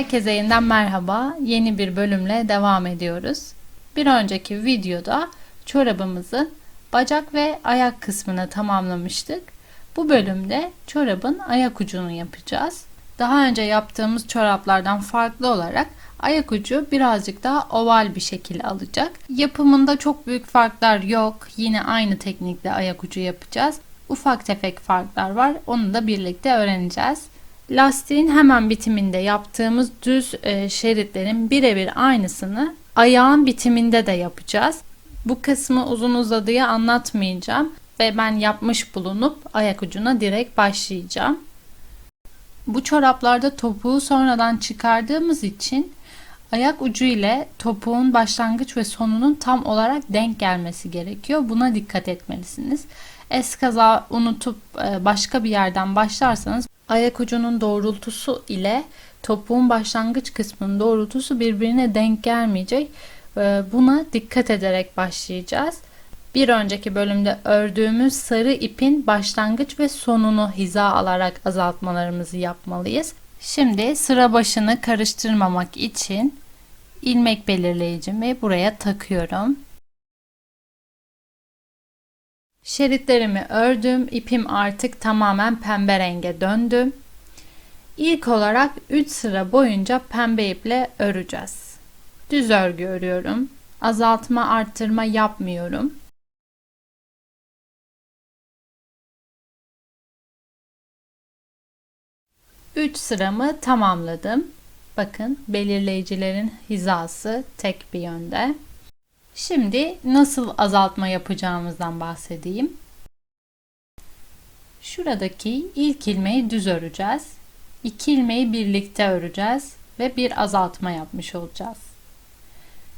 Herkese yeniden merhaba. Yeni bir bölümle devam ediyoruz. Bir önceki videoda çorabımızın bacak ve ayak kısmını tamamlamıştık. Bu bölümde çorabın ayak ucunu yapacağız. Daha önce yaptığımız çoraplardan farklı olarak ayak ucu birazcık daha oval bir şekil alacak. Yapımında çok büyük farklar yok. Yine aynı teknikle ayak ucu yapacağız. Ufak tefek farklar var. Onu da birlikte öğreneceğiz. Lastiğin hemen bitiminde yaptığımız düz e, şeritlerin birebir aynısını ayağın bitiminde de yapacağız. Bu kısmı uzun uzadıya anlatmayacağım ve ben yapmış bulunup ayak ucuna direkt başlayacağım. Bu çoraplarda topuğu sonradan çıkardığımız için ayak ucu ile topuğun başlangıç ve sonunun tam olarak denk gelmesi gerekiyor. Buna dikkat etmelisiniz. Eskaza unutup e, başka bir yerden başlarsanız ayak ucunun doğrultusu ile topuğun başlangıç kısmının doğrultusu birbirine denk gelmeyecek. E, buna dikkat ederek başlayacağız. Bir önceki bölümde ördüğümüz sarı ipin başlangıç ve sonunu hiza alarak azaltmalarımızı yapmalıyız. Şimdi sıra başını karıştırmamak için ilmek belirleyicimi buraya takıyorum. Şeritlerimi ördüm. İpim artık tamamen pembe renge döndü. İlk olarak 3 sıra boyunca pembe iple öreceğiz. Düz örgü örüyorum. Azaltma, arttırma yapmıyorum. Üç sıramı tamamladım. Bakın belirleyicilerin hizası tek bir yönde. Şimdi nasıl azaltma yapacağımızdan bahsedeyim. Şuradaki ilk ilmeği düz öreceğiz. İki ilmeği birlikte öreceğiz ve bir azaltma yapmış olacağız.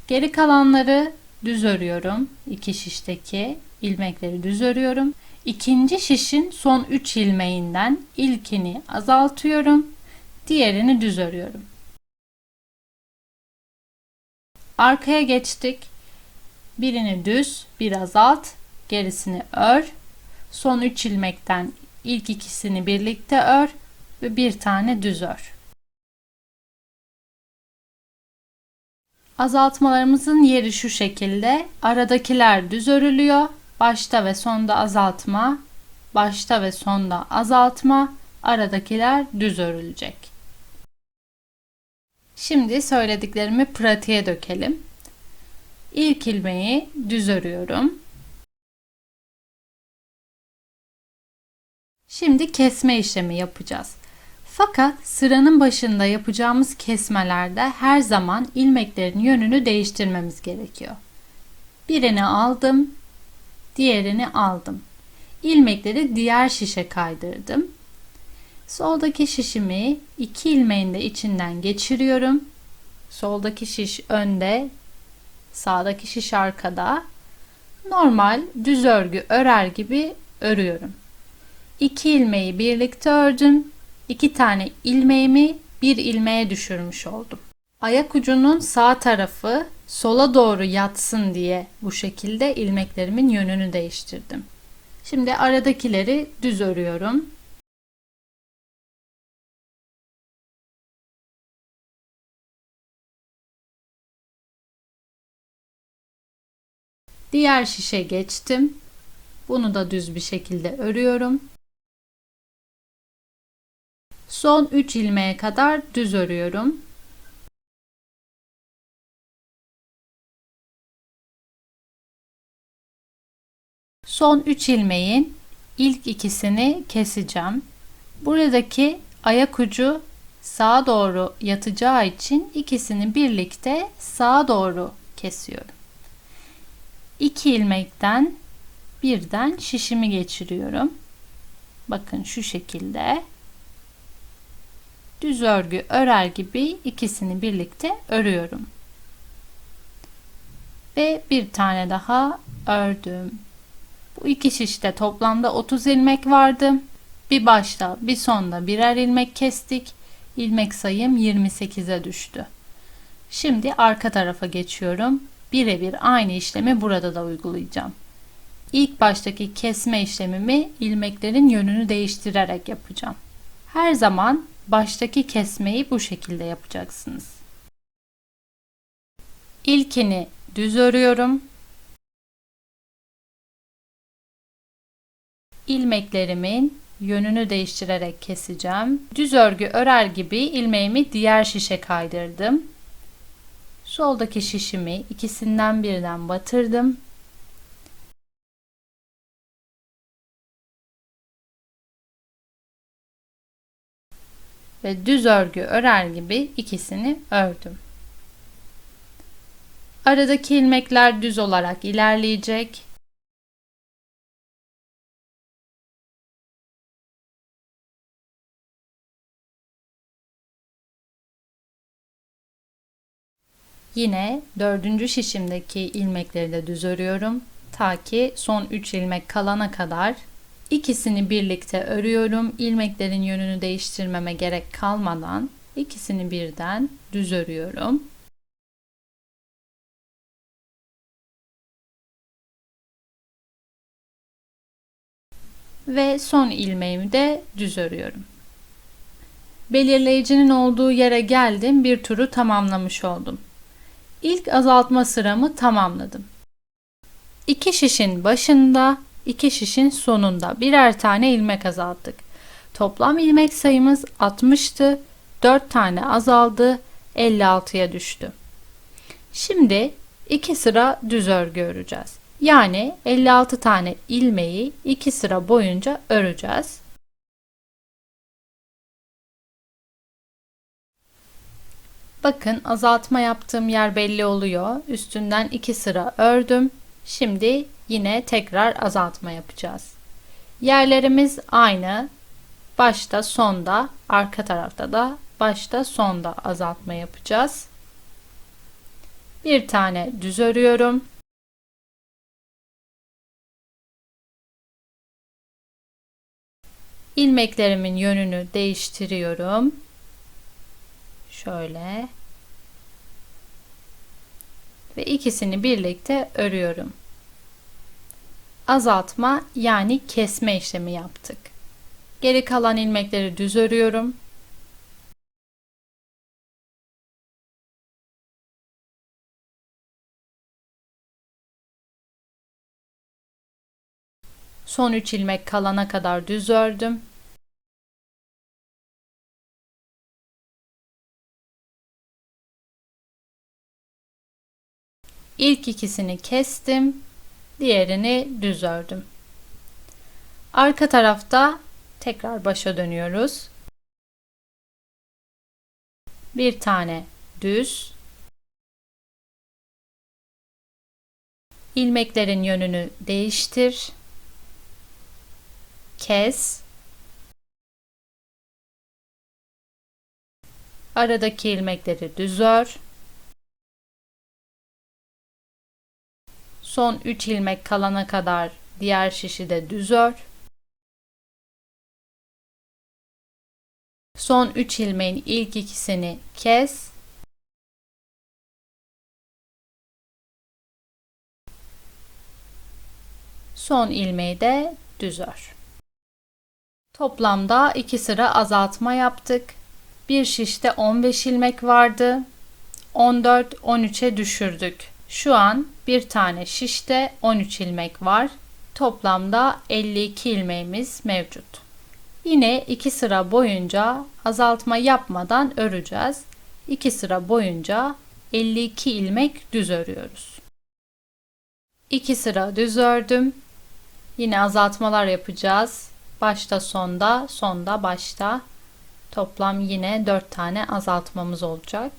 Geri kalanları düz örüyorum. İki şişteki ilmekleri düz örüyorum. İkinci şişin son 3 ilmeğinden ilkini azaltıyorum. Diğerini düz örüyorum. Arkaya geçtik. Birini düz, bir azalt, gerisini ör. Son 3 ilmekten ilk ikisini birlikte ör ve bir tane düz ör. Azaltmalarımızın yeri şu şekilde. Aradakiler düz örülüyor. Başta ve sonda azaltma, başta ve sonda azaltma, aradakiler düz örülecek. Şimdi söylediklerimi pratiğe dökelim. İlk ilmeği düz örüyorum. Şimdi kesme işlemi yapacağız. Fakat sıranın başında yapacağımız kesmelerde her zaman ilmeklerin yönünü değiştirmemiz gerekiyor. Birini aldım, diğerini aldım. İlmekleri diğer şişe kaydırdım. Soldaki şişimi iki ilmeğin de içinden geçiriyorum. Soldaki şiş önde, Sağdaki şiş arkada. Normal düz örgü örer gibi örüyorum. İki ilmeği birlikte ördüm. İki tane ilmeğimi bir ilmeğe düşürmüş oldum. Ayak ucunun sağ tarafı sola doğru yatsın diye bu şekilde ilmeklerimin yönünü değiştirdim. Şimdi aradakileri düz örüyorum. Diğer şişe geçtim. Bunu da düz bir şekilde örüyorum. Son 3 ilmeğe kadar düz örüyorum. Son 3 ilmeğin ilk ikisini keseceğim. Buradaki ayak ucu sağa doğru yatacağı için ikisini birlikte sağa doğru kesiyorum. 2 ilmekten birden şişimi geçiriyorum. Bakın şu şekilde düz örgü örer gibi ikisini birlikte örüyorum. Ve bir tane daha ördüm. Bu iki şişte toplamda 30 ilmek vardı. Bir başta bir sonda birer ilmek kestik. İlmek sayım 28'e düştü. Şimdi arka tarafa geçiyorum birebir aynı işlemi burada da uygulayacağım. İlk baştaki kesme işlemimi ilmeklerin yönünü değiştirerek yapacağım. Her zaman baştaki kesmeyi bu şekilde yapacaksınız. İlkini düz örüyorum. ilmeklerimin yönünü değiştirerek keseceğim. Düz örgü örer gibi ilmeğimi diğer şişe kaydırdım. Soldaki şişimi ikisinden birden batırdım. Ve düz örgü örer gibi ikisini ördüm. Aradaki ilmekler düz olarak ilerleyecek. Yine dördüncü şişimdeki ilmekleri de düz örüyorum. Ta ki son 3 ilmek kalana kadar ikisini birlikte örüyorum. İlmeklerin yönünü değiştirmeme gerek kalmadan ikisini birden düz örüyorum. Ve son ilmeğimi de düz örüyorum. Belirleyicinin olduğu yere geldim. Bir turu tamamlamış oldum. İlk azaltma sıramı tamamladım. 2 şişin başında, 2 şişin sonunda birer tane ilmek azalttık. Toplam ilmek sayımız 60'tı. 4 tane azaldı, 56'ya düştü. Şimdi 2 sıra düz örgü öreceğiz. Yani 56 tane ilmeği 2 sıra boyunca öreceğiz. Bakın azaltma yaptığım yer belli oluyor. Üstünden iki sıra ördüm. Şimdi yine tekrar azaltma yapacağız. Yerlerimiz aynı. Başta sonda, arka tarafta da başta sonda azaltma yapacağız. Bir tane düz örüyorum. ilmeklerimin yönünü değiştiriyorum. Şöyle. Ve ikisini birlikte örüyorum. Azaltma yani kesme işlemi yaptık. Geri kalan ilmekleri düz örüyorum. Son 3 ilmek kalana kadar düz ördüm. İlk ikisini kestim. Diğerini düz ördüm. Arka tarafta tekrar başa dönüyoruz. Bir tane düz. ilmeklerin yönünü değiştir. Kes. Aradaki ilmekleri düz ör. Son 3 ilmek kalana kadar diğer şişi de düz ör. Son 3 ilmeğin ilk ikisini kes. Son ilmeği de düz ör. Toplamda 2 sıra azaltma yaptık. Bir şişte 15 ilmek vardı. 14-13'e düşürdük. Şu an bir tane şişte 13 ilmek var. Toplamda 52 ilmeğimiz mevcut. Yine 2 sıra boyunca azaltma yapmadan öreceğiz. 2 sıra boyunca 52 ilmek düz örüyoruz. 2 sıra düz ördüm. Yine azaltmalar yapacağız. Başta sonda, sonda başta. Toplam yine 4 tane azaltmamız olacak.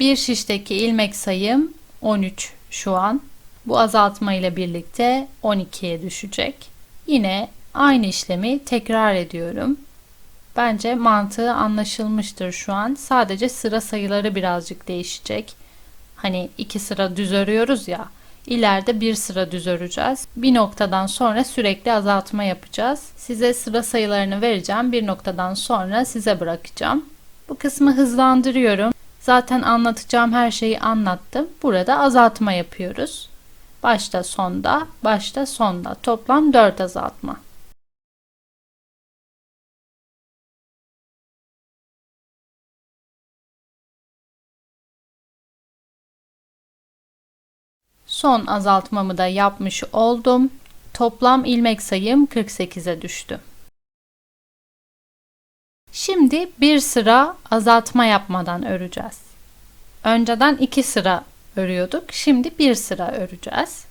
Bir şişteki ilmek sayım 13 şu an. Bu azaltma ile birlikte 12'ye düşecek. Yine aynı işlemi tekrar ediyorum. Bence mantığı anlaşılmıştır şu an. Sadece sıra sayıları birazcık değişecek. Hani iki sıra düz örüyoruz ya. İleride bir sıra düz öreceğiz. Bir noktadan sonra sürekli azaltma yapacağız. Size sıra sayılarını vereceğim. Bir noktadan sonra size bırakacağım. Bu kısmı hızlandırıyorum. Zaten anlatacağım her şeyi anlattım. Burada azaltma yapıyoruz. Başta sonda, başta sonda. Toplam 4 azaltma. Son azaltmamı da yapmış oldum. Toplam ilmek sayım 48'e düştü. Şimdi bir sıra azaltma yapmadan öreceğiz. Önceden iki sıra örüyorduk. Şimdi bir sıra öreceğiz.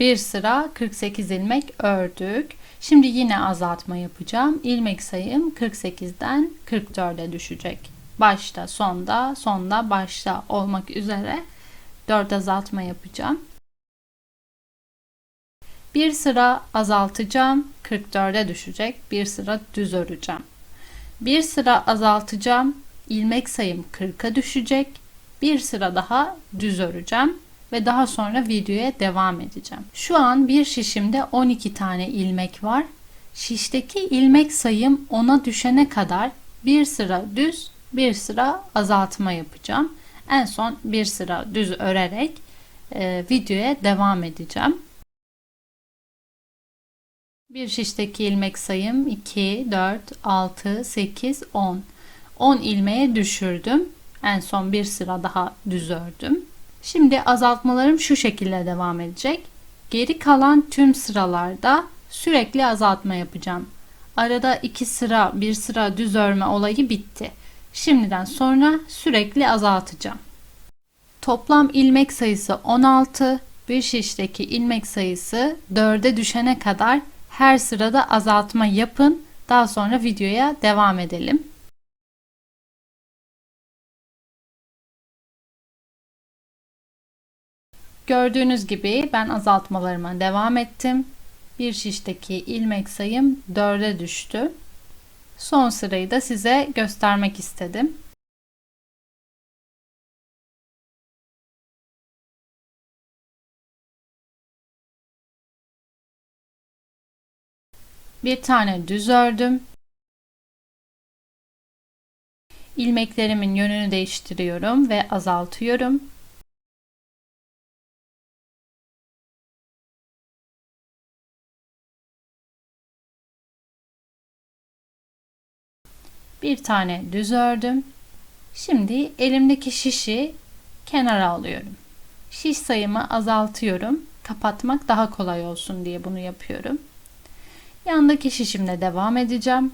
Bir sıra 48 ilmek ördük. Şimdi yine azaltma yapacağım. İlmek sayım 48'den 44'e düşecek. Başta, sonda, sonda, başta olmak üzere 4 azaltma yapacağım. Bir sıra azaltacağım, 44'e düşecek. Bir sıra düz öreceğim. Bir sıra azaltacağım, ilmek sayım 40'a düşecek. Bir sıra daha düz öreceğim ve daha sonra videoya devam edeceğim. Şu an bir şişimde 12 tane ilmek var. Şişteki ilmek sayım 10'a düşene kadar bir sıra düz, bir sıra azaltma yapacağım. En son bir sıra düz örerek e, videoya devam edeceğim. Bir şişteki ilmek sayım 2, 4, 6, 8, 10. 10 ilmeğe düşürdüm. En son bir sıra daha düz ördüm. Şimdi azaltmalarım şu şekilde devam edecek. Geri kalan tüm sıralarda sürekli azaltma yapacağım. Arada iki sıra, bir sıra düz örme olayı bitti. Şimdiden sonra sürekli azaltacağım. Toplam ilmek sayısı 16. Bir şişteki ilmek sayısı 4'e düşene kadar her sırada azaltma yapın. Daha sonra videoya devam edelim. Gördüğünüz gibi ben azaltmalarıma devam ettim. Bir şişteki ilmek sayım 4'e düştü. Son sırayı da size göstermek istedim. Bir tane düz ördüm. İlmeklerimin yönünü değiştiriyorum ve azaltıyorum. Bir tane düz ördüm. Şimdi elimdeki şişi kenara alıyorum. Şiş sayımı azaltıyorum. Kapatmak daha kolay olsun diye bunu yapıyorum. Yandaki şişimle devam edeceğim.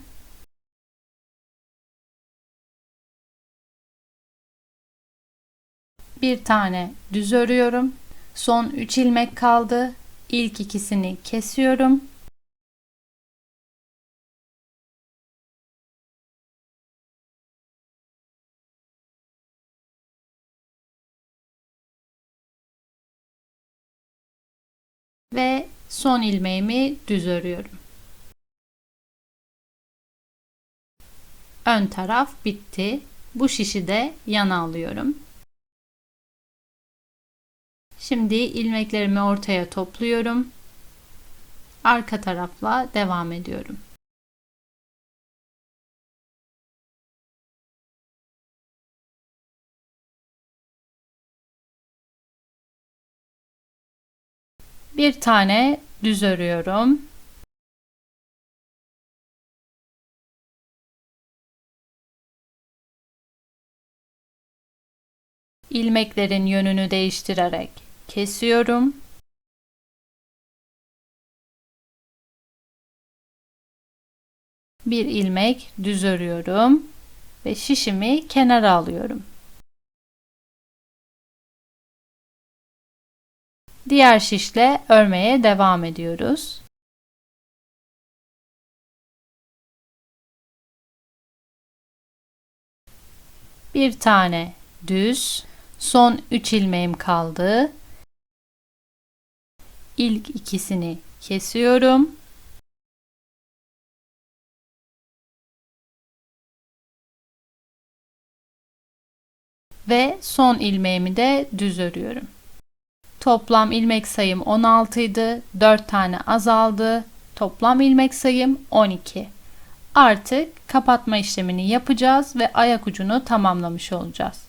Bir tane düz örüyorum. Son 3 ilmek kaldı. İlk ikisini kesiyorum. Ve son ilmeğimi düz örüyorum. Ön taraf bitti. Bu şişi de yana alıyorum. Şimdi ilmeklerimi ortaya topluyorum. Arka tarafla devam ediyorum. Bir tane düz örüyorum. İlmeklerin yönünü değiştirerek kesiyorum. Bir ilmek düz örüyorum ve şişimi kenara alıyorum. Diğer şişle örmeye devam ediyoruz. Bir tane düz Son 3 ilmeğim kaldı. İlk ikisini kesiyorum. Ve son ilmeğimi de düz örüyorum. Toplam ilmek sayım 16 idi. 4 tane azaldı. Toplam ilmek sayım 12. Artık kapatma işlemini yapacağız ve ayak ucunu tamamlamış olacağız.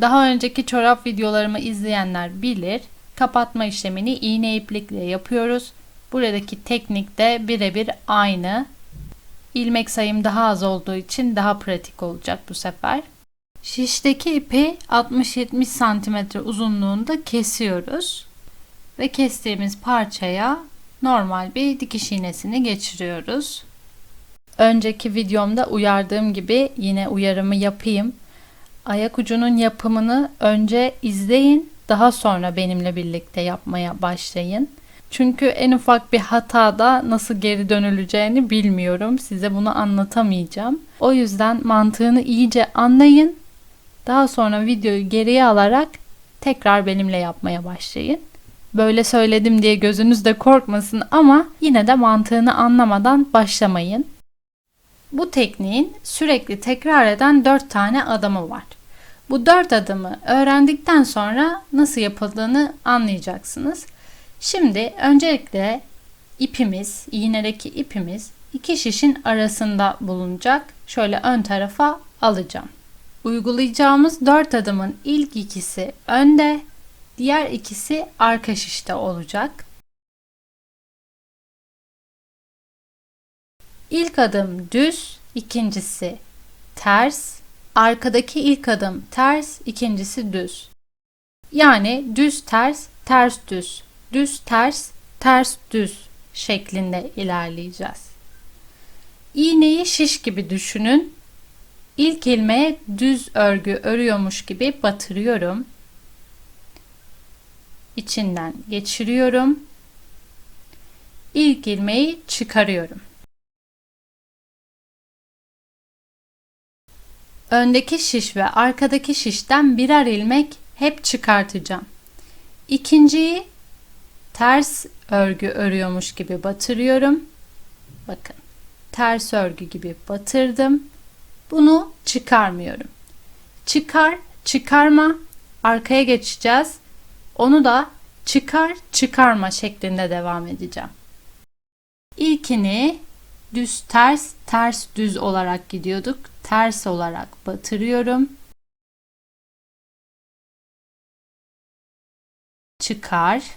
Daha önceki çorap videolarımı izleyenler bilir. Kapatma işlemini iğne iplikle yapıyoruz. Buradaki teknik de birebir aynı. ilmek sayım daha az olduğu için daha pratik olacak bu sefer. Şişteki ipi 60-70 santimetre uzunluğunda kesiyoruz ve kestiğimiz parçaya normal bir dikiş iğnesini geçiriyoruz. Önceki videomda uyardığım gibi yine uyarımı yapayım. Ayak ucunun yapımını önce izleyin, daha sonra benimle birlikte yapmaya başlayın. Çünkü en ufak bir hatada nasıl geri dönüleceğini bilmiyorum. Size bunu anlatamayacağım. O yüzden mantığını iyice anlayın. Daha sonra videoyu geriye alarak tekrar benimle yapmaya başlayın. Böyle söyledim diye gözünüz de korkmasın ama yine de mantığını anlamadan başlamayın. Bu tekniğin sürekli tekrar eden 4 tane adımı var. Bu 4 adımı öğrendikten sonra nasıl yapıldığını anlayacaksınız. Şimdi öncelikle ipimiz, iğnedeki ipimiz iki şişin arasında bulunacak. Şöyle ön tarafa alacağım. Uygulayacağımız 4 adımın ilk ikisi önde, diğer ikisi arka şişte olacak. İlk adım düz, ikincisi ters, arkadaki ilk adım ters, ikincisi düz. Yani düz ters, ters düz, düz ters, ters düz şeklinde ilerleyeceğiz. İğneyi şiş gibi düşünün. İlk ilmeğe düz örgü örüyormuş gibi batırıyorum. İçinden geçiriyorum. İlk ilmeği çıkarıyorum. Öndeki şiş ve arkadaki şişten birer ilmek hep çıkartacağım. İkinciyi ters örgü örüyormuş gibi batırıyorum. Bakın. Ters örgü gibi batırdım. Bunu çıkarmıyorum. Çıkar, çıkarma. Arkaya geçeceğiz. Onu da çıkar, çıkarma şeklinde devam edeceğim. İlkini düz ters, ters düz olarak gidiyorduk. Ters olarak batırıyorum. Çıkar.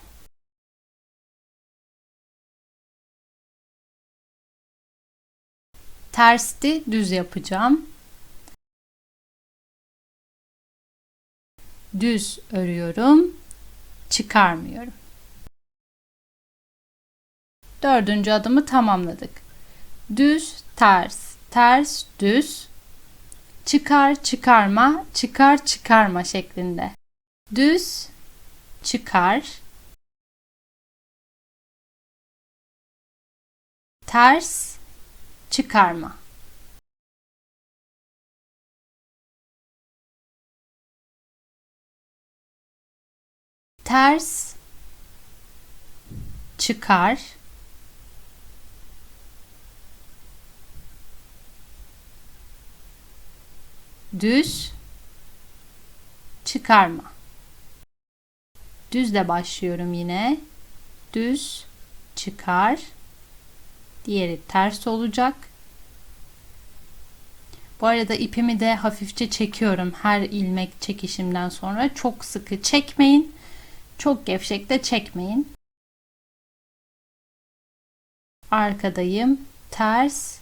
Tersti düz yapacağım. Düz örüyorum. Çıkarmıyorum. Dördüncü adımı tamamladık. Düz, ters, ters, düz. Çıkar, çıkarma, çıkar, çıkarma şeklinde. Düz, çıkar. Ters, çıkarma. Ters, çıkar. Düz, çıkarma. Düzle başlıyorum yine. Düz, çıkar. Diğeri ters olacak. Bu arada ipimi de hafifçe çekiyorum her ilmek çekişimden sonra. Çok sıkı çekmeyin. Çok gevşek de çekmeyin. Arkadayım. Ters,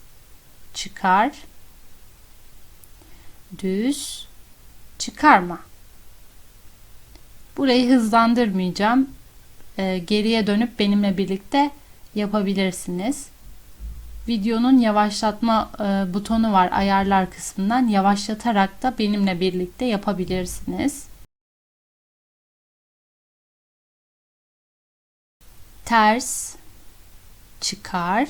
çıkar. Düz, çıkarma. Burayı hızlandırmayacağım. Ee, geriye dönüp benimle birlikte yapabilirsiniz. Videonun yavaşlatma e, butonu var ayarlar kısmından. Yavaşlatarak da benimle birlikte yapabilirsiniz. Ters çıkar.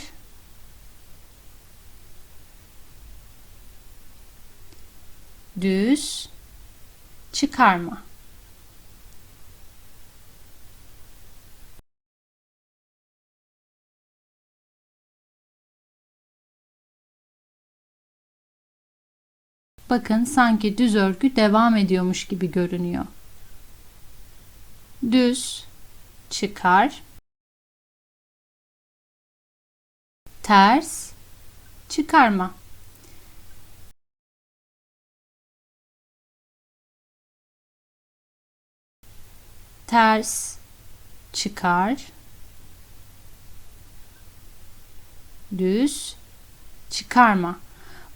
Düz çıkarma. Bakın sanki düz örgü devam ediyormuş gibi görünüyor. Düz, çıkar, ters, çıkarma. Ters, çıkar, düz, çıkarma.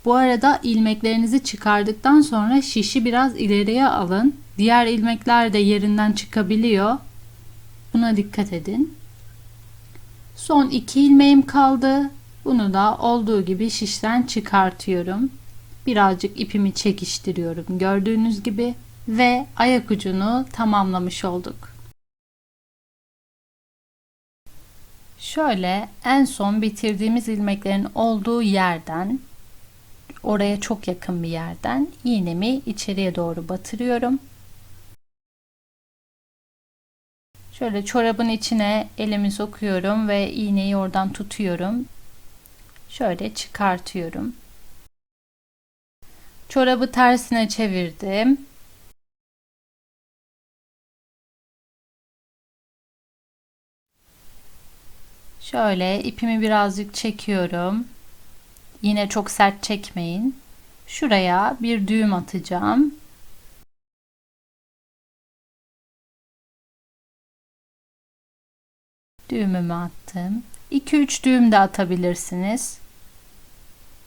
Bu arada ilmeklerinizi çıkardıktan sonra şişi biraz ileriye alın. Diğer ilmekler de yerinden çıkabiliyor. Buna dikkat edin. Son iki ilmeğim kaldı. Bunu da olduğu gibi şişten çıkartıyorum. Birazcık ipimi çekiştiriyorum gördüğünüz gibi ve ayak ucunu tamamlamış olduk. Şöyle en son bitirdiğimiz ilmeklerin olduğu yerden oraya çok yakın bir yerden iğnemi içeriye doğru batırıyorum. Şöyle çorabın içine elimi sokuyorum ve iğneyi oradan tutuyorum. Şöyle çıkartıyorum. Çorabı tersine çevirdim. Şöyle ipimi birazcık çekiyorum. Yine çok sert çekmeyin. Şuraya bir düğüm atacağım. Düğümümü attım. 2-3 düğüm de atabilirsiniz.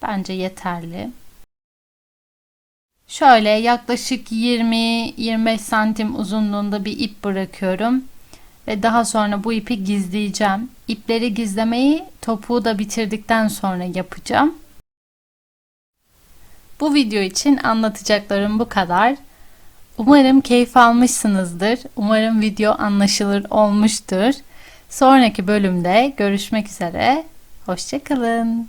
Bence yeterli. Şöyle yaklaşık 20-25 santim uzunluğunda bir ip bırakıyorum. Ve daha sonra bu ipi gizleyeceğim. İpleri gizlemeyi topuğu da bitirdikten sonra yapacağım. Bu video için anlatacaklarım bu kadar. Umarım keyif almışsınızdır. Umarım video anlaşılır olmuştur. Sonraki bölümde görüşmek üzere. Hoşçakalın.